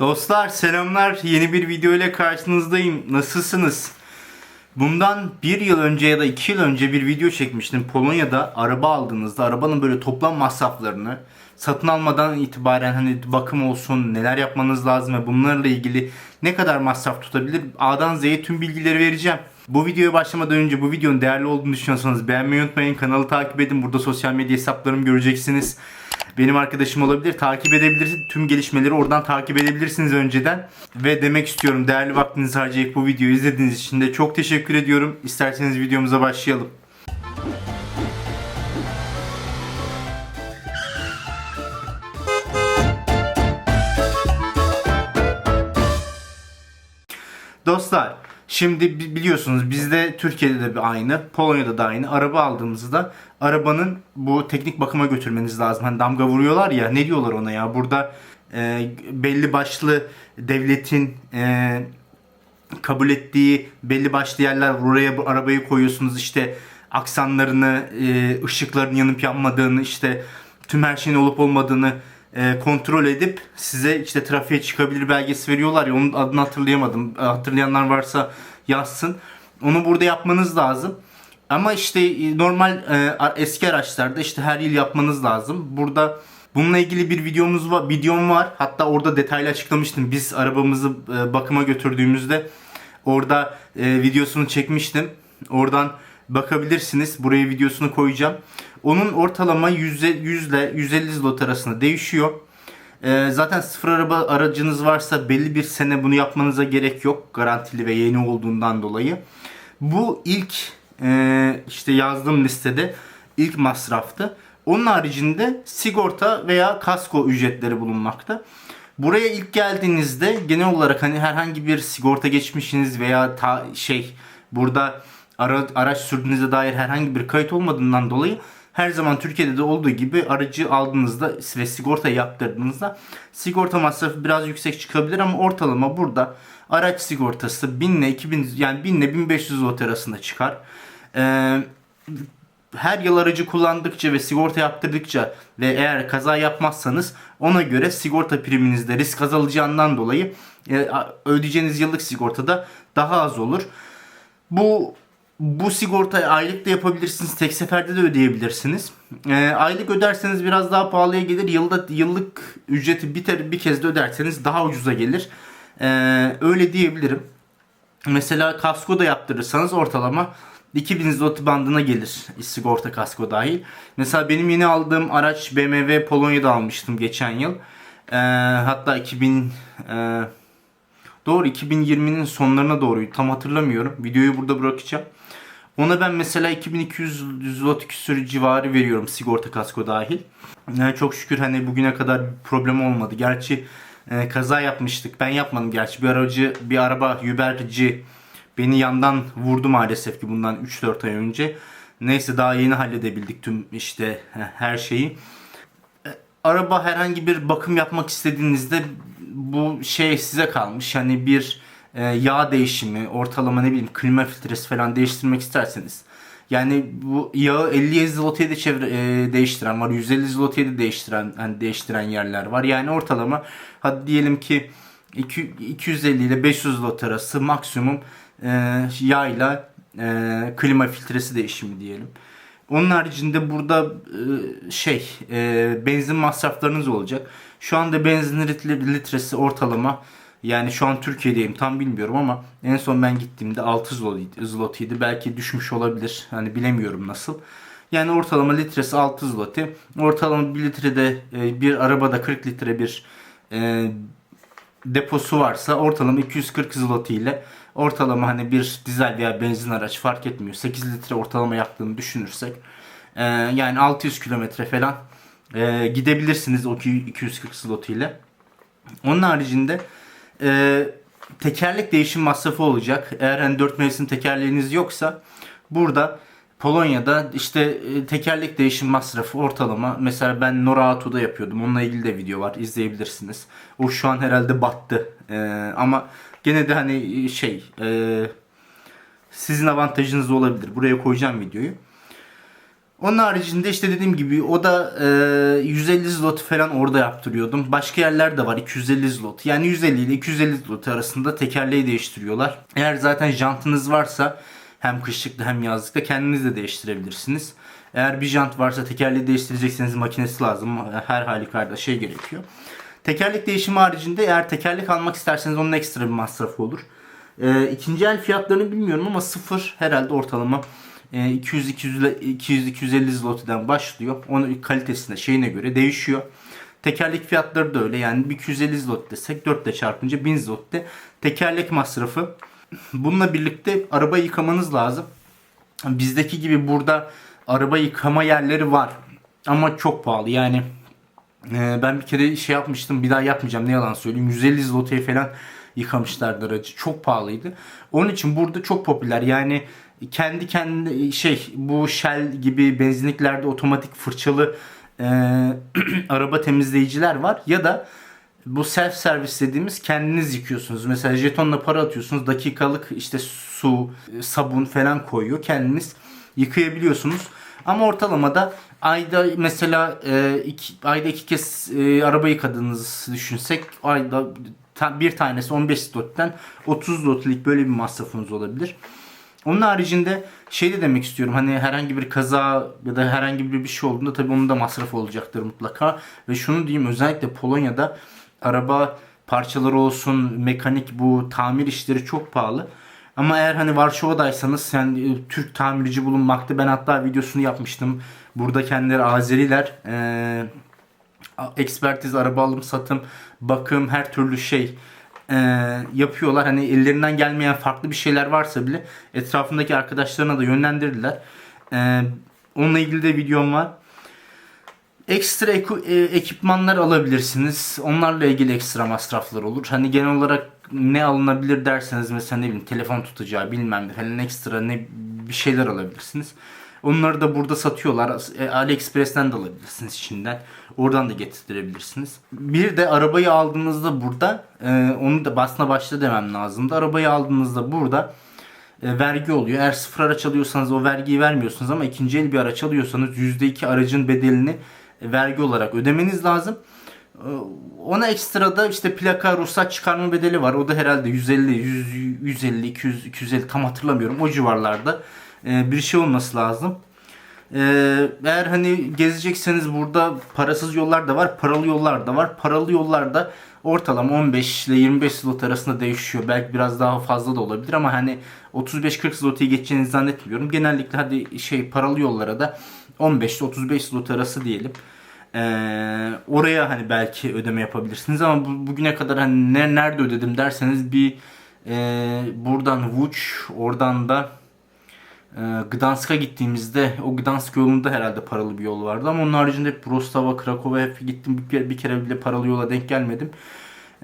Dostlar selamlar. Yeni bir video ile karşınızdayım. Nasılsınız? Bundan bir yıl önce ya da iki yıl önce bir video çekmiştim. Polonya'da araba aldığınızda arabanın böyle toplam masraflarını satın almadan itibaren hani bakım olsun neler yapmanız lazım ve bunlarla ilgili ne kadar masraf tutabilir A'dan Z'ye tüm bilgileri vereceğim. Bu videoya başlamadan önce bu videonun değerli olduğunu düşünüyorsanız beğenmeyi unutmayın. Kanalı takip edin. Burada sosyal medya hesaplarımı göreceksiniz. Benim arkadaşım olabilir. Takip edebilirsiniz. Tüm gelişmeleri oradan takip edebilirsiniz önceden. Ve demek istiyorum değerli vaktinizi harcayıp bu videoyu izlediğiniz için de çok teşekkür ediyorum. İsterseniz videomuza başlayalım. Dostlar şimdi bi- biliyorsunuz bizde Türkiye'de de bir aynı, Polonya'da da aynı. Araba aldığımızda arabanın bu teknik bakıma götürmeniz lazım. Hani damga vuruyorlar ya ne diyorlar ona ya? Burada e, belli başlı devletin e, kabul ettiği belli başlı yerler var. oraya bu arabayı koyuyorsunuz işte aksanlarını, e, ışıkların yanıp yanmadığını, işte tüm her şeyin olup olmadığını e, kontrol edip size işte trafiğe çıkabilir belgesi veriyorlar ya onun adını hatırlayamadım. E, Hatırlayanlar varsa yazsın. Onu burada yapmanız lazım. Ama işte e, normal e, eski araçlarda işte her yıl yapmanız lazım. Burada bununla ilgili bir videomuz var, videom var. Hatta orada detaylı açıklamıştım. Biz arabamızı e, bakıma götürdüğümüzde orada e, videosunu çekmiştim. Oradan bakabilirsiniz. Buraya videosunu koyacağım. Onun ortalama 100, 100 ile 150 zlot arasında değişiyor. Ee, zaten sıfır araba aracınız varsa belli bir sene bunu yapmanıza gerek yok. Garantili ve yeni olduğundan dolayı. Bu ilk e, işte yazdığım listede ilk masraftı. Onun haricinde sigorta veya kasko ücretleri bulunmakta. Buraya ilk geldiğinizde genel olarak hani herhangi bir sigorta geçmişiniz veya ta, şey burada ara, araç sürdüğünüze dair herhangi bir kayıt olmadığından dolayı her zaman Türkiye'de de olduğu gibi aracı aldığınızda ve sigorta yaptırdığınızda sigorta masrafı biraz yüksek çıkabilir ama ortalama burada araç sigortası 1000 ile 2000 yani 1000 ile 1500 zloty arasında çıkar. Ee, her yıl aracı kullandıkça ve sigorta yaptırdıkça ve eğer kaza yapmazsanız ona göre sigorta priminizde risk azalacağından dolayı e, ödeyeceğiniz yıllık sigortada daha az olur. Bu bu sigortayı aylık da yapabilirsiniz. Tek seferde de ödeyebilirsiniz. Ee, aylık öderseniz biraz daha pahalıya gelir. Yılda yıllık ücreti bir, bir kez de öderseniz daha ucuza gelir. Ee, öyle diyebilirim. Mesela kasko da yaptırırsanız ortalama 2000 zloty bandına gelir sigorta kasko dahil. Mesela benim yeni aldığım araç BMW Polonya'da almıştım geçen yıl. Ee, hatta 2000 e, Doğru 2020'nin sonlarına doğruydu. Tam hatırlamıyorum. Videoyu burada bırakacağım. Ona ben mesela 2200 zloty küsür civarı veriyorum sigorta kasko dahil. Yani çok şükür hani bugüne kadar bir problem olmadı. Gerçi e, kaza yapmıştık. Ben yapmadım gerçi. Bir aracı, bir araba Uber'ci beni yandan vurdu maalesef ki bundan 3-4 ay önce. Neyse daha yeni halledebildik tüm işte her şeyi araba herhangi bir bakım yapmak istediğinizde bu şey size kalmış. Yani bir e, yağ değişimi, ortalama ne bileyim klima filtresi falan değiştirmek isterseniz. Yani bu yağı 50 zloty'ye de çevre, e, değiştiren var. 150 zloty'ye de değiştiren hani değiştiren yerler var. Yani ortalama hadi diyelim ki 2, 250 ile 500 zloty arası maksimum e, yağla e, klima filtresi değişimi diyelim. Onun haricinde burada e, şey e, benzin masraflarınız olacak. Şu anda benzin litre- litresi ortalama yani şu an Türkiye'deyim tam bilmiyorum ama en son ben gittiğimde 6 zloty- zlotiydi. Belki düşmüş olabilir. Hani bilemiyorum nasıl. Yani ortalama litresi 6 zloty. Ortalama 1 litrede e, bir arabada 40 litre bir e, deposu varsa ortalama 240 zloty ile ortalama hani bir dizel veya benzin araç fark etmiyor. 8 litre ortalama yaktığını düşünürsek e, yani 600 kilometre falan e, gidebilirsiniz o 240 zloty ile. Onun haricinde e, tekerlek değişim masrafı olacak. Eğer hani 4 mevsim tekerleğiniz yoksa burada Polonya'da işte e, tekerlek değişim masrafı ortalama mesela ben Nora Auto'da yapıyordum. Onunla ilgili de video var. izleyebilirsiniz. O şu an herhalde battı. E, ama gene de hani şey e, sizin avantajınız olabilir. Buraya koyacağım videoyu. Onun haricinde işte dediğim gibi o da e, 150 zloty falan orada yaptırıyordum. Başka yerler de var 250 zloty. Yani 150 ile 250 zloty arasında tekerleği değiştiriyorlar. Eğer zaten jantınız varsa hem kışlıkta hem yazlıkta kendiniz de değiştirebilirsiniz. Eğer bir jant varsa tekerleği değiştirecekseniz makinesi lazım. Her halükarda şey gerekiyor. Tekerlek değişimi haricinde eğer tekerlek almak isterseniz onun ekstra bir masrafı olur. E, ikinci el fiyatlarını bilmiyorum ama sıfır herhalde ortalama 200-250 zloty'den başlıyor. Onun kalitesine şeyine göre değişiyor. Tekerlek fiyatları da öyle yani bir 250 zloty desek 4 ile çarpınca 1000 zloty tekerlek masrafı. Bununla birlikte araba yıkamanız lazım. Bizdeki gibi burada araba yıkama yerleri var ama çok pahalı yani e, ben bir kere şey yapmıştım bir daha yapmayacağım ne yalan söyleyeyim 150 zloty'ye falan yıkamışlardı aracı çok pahalıydı. Onun için burada çok popüler yani kendi kendi şey bu Shell gibi benzinliklerde otomatik fırçalı e, araba temizleyiciler var ya da bu self servis dediğimiz kendiniz yıkıyorsunuz. Mesela jetonla para atıyorsunuz. Dakikalık işte su, sabun falan koyuyor. Kendiniz yıkayabiliyorsunuz. Ama ortalamada ayda mesela e, iki, ayda iki kez e, araba yıkadığınızı düşünsek ayda ta, bir tanesi 15 zlot'ten 30 zlotlik böyle bir masrafınız olabilir. Onun haricinde şey de demek istiyorum hani herhangi bir kaza ya da herhangi bir bir şey olduğunda tabii onun da masrafı olacaktır mutlaka. Ve şunu diyeyim özellikle Polonya'da araba parçaları olsun mekanik bu tamir işleri çok pahalı. Ama eğer hani Varşova'daysanız yani e, Türk tamirci bulunmakta. Ben hatta videosunu yapmıştım. Burada kendileri Azeriler. Ee, ekspertiz, araba alım, satım, bakım, her türlü şey e, yapıyorlar. Hani ellerinden gelmeyen farklı bir şeyler varsa bile etrafındaki arkadaşlarına da yönlendirdiler. E, onunla ilgili de videom var. Ekstra e, ekipmanlar alabilirsiniz. Onlarla ilgili ekstra masraflar olur. Hani genel olarak ne alınabilir derseniz mesela ne bileyim telefon tutacağı bilmem ne falan ekstra ne bir şeyler alabilirsiniz. Onları da burada satıyorlar. E, AliExpress'ten de alabilirsiniz içinden. Oradan da getirebilirsiniz. Bir de arabayı aldığınızda burada e, onu da basına başla demem lazımdı. Arabayı aldığınızda burada e, vergi oluyor. Eğer sıfır araç alıyorsanız o vergiyi vermiyorsunuz ama ikinci el bir araç alıyorsanız %2 aracın bedelini vergi olarak ödemeniz lazım. Ona ekstra da işte plaka ruhsat çıkarma bedeli var. O da herhalde 150, 100, 150, 200, 250 tam hatırlamıyorum. O civarlarda e, bir şey olması lazım. Eğer hani gezecekseniz burada parasız yollar da var, paralı yollar da var. Paralı yollarda ortalama 15 ile 25 slot arasında değişiyor. Belki biraz daha fazla da olabilir ama hani 35-40 slot'u geçeceğinizi zannetmiyorum. Genellikle hadi şey paralı yollara da 15 ile 35 slot arası diyelim. Ee, oraya hani belki ödeme yapabilirsiniz ama bu, bugüne kadar hani ne, nerede ödedim derseniz bir e, buradan Vuc oradan da e, Gdansk'a gittiğimizde o Gdansk yolunda herhalde paralı bir yol vardı ama onun haricinde hep Rostava, Krakow'a hep gittim bir, kere bile paralı yola denk gelmedim.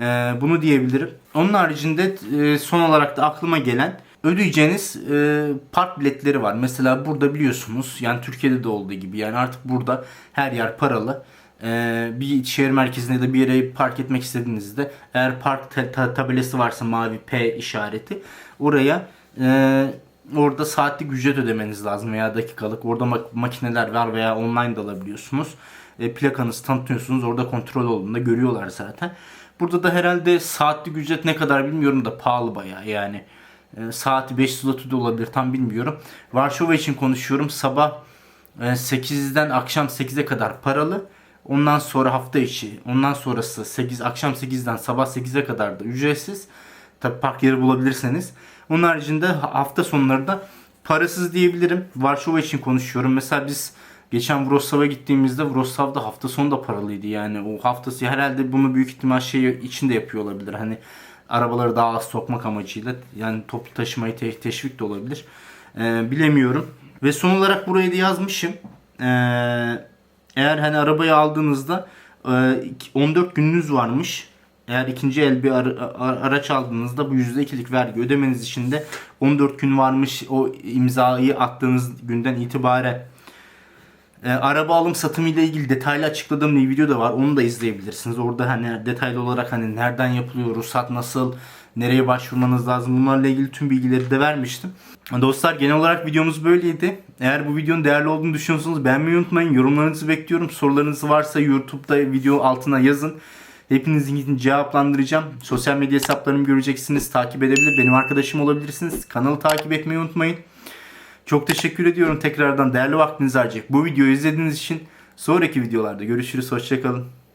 E, bunu diyebilirim. Onun haricinde e, son olarak da aklıma gelen ödeyeceğiniz e, park biletleri var. Mesela burada biliyorsunuz yani Türkiye'de de olduğu gibi yani artık burada her yer paralı. E, bir şehir merkezinde de bir yere park etmek istediğinizde eğer park ta- ta- tabelası varsa mavi P işareti oraya e, orada saatlik ücret ödemeniz lazım veya dakikalık. Orada mak- makineler var veya online de alabiliyorsunuz. E, plakanızı tanıtıyorsunuz. Orada kontrol olduğunda görüyorlar zaten. Burada da herhalde saatlik ücret ne kadar bilmiyorum da pahalı bayağı yani. E, saati 5 slotu da olabilir tam bilmiyorum. Varşova için konuşuyorum. Sabah e, 8'den akşam 8'e kadar paralı. Ondan sonra hafta içi. Ondan sonrası 8 akşam 8'den sabah 8'e kadar da ücretsiz. Tabi park yeri bulabilirseniz. Onun haricinde hafta sonları da parasız diyebilirim. Varşova için konuşuyorum. Mesela biz geçen Wrocław'a gittiğimizde Wrocław'da hafta sonu da paralıydı. Yani o haftası herhalde bunu büyük ihtimal şey için de yapıyor olabilir. Hani arabaları daha az sokmak amacıyla yani toplu taşımayı te- teşvik de olabilir. Ee, bilemiyorum. Ve son olarak buraya da yazmışım. Ee, eğer hani arabayı aldığınızda e, 14 gününüz varmış. Eğer ikinci el bir araç aldığınızda bu %2'lik vergi ödemeniz için de 14 gün varmış o imzayı attığınız günden itibaren. E, araba alım satımı ile ilgili detaylı açıkladığım bir video da var. Onu da izleyebilirsiniz. Orada hani detaylı olarak hani nereden yapılıyor, ruhsat nasıl, Nereye başvurmanız lazım? Bunlarla ilgili tüm bilgileri de vermiştim. Dostlar genel olarak videomuz böyleydi. Eğer bu videonun değerli olduğunu düşünüyorsanız beğenmeyi unutmayın. Yorumlarınızı bekliyorum. Sorularınız varsa YouTube'da video altına yazın. Hepinizin cevaplandıracağım. Sosyal medya hesaplarımı göreceksiniz. Takip edebilir. Benim arkadaşım olabilirsiniz. Kanalı takip etmeyi unutmayın. Çok teşekkür ediyorum tekrardan değerli vaktinizi harcayıp bu videoyu izlediğiniz için. Sonraki videolarda görüşürüz. Hoşçakalın.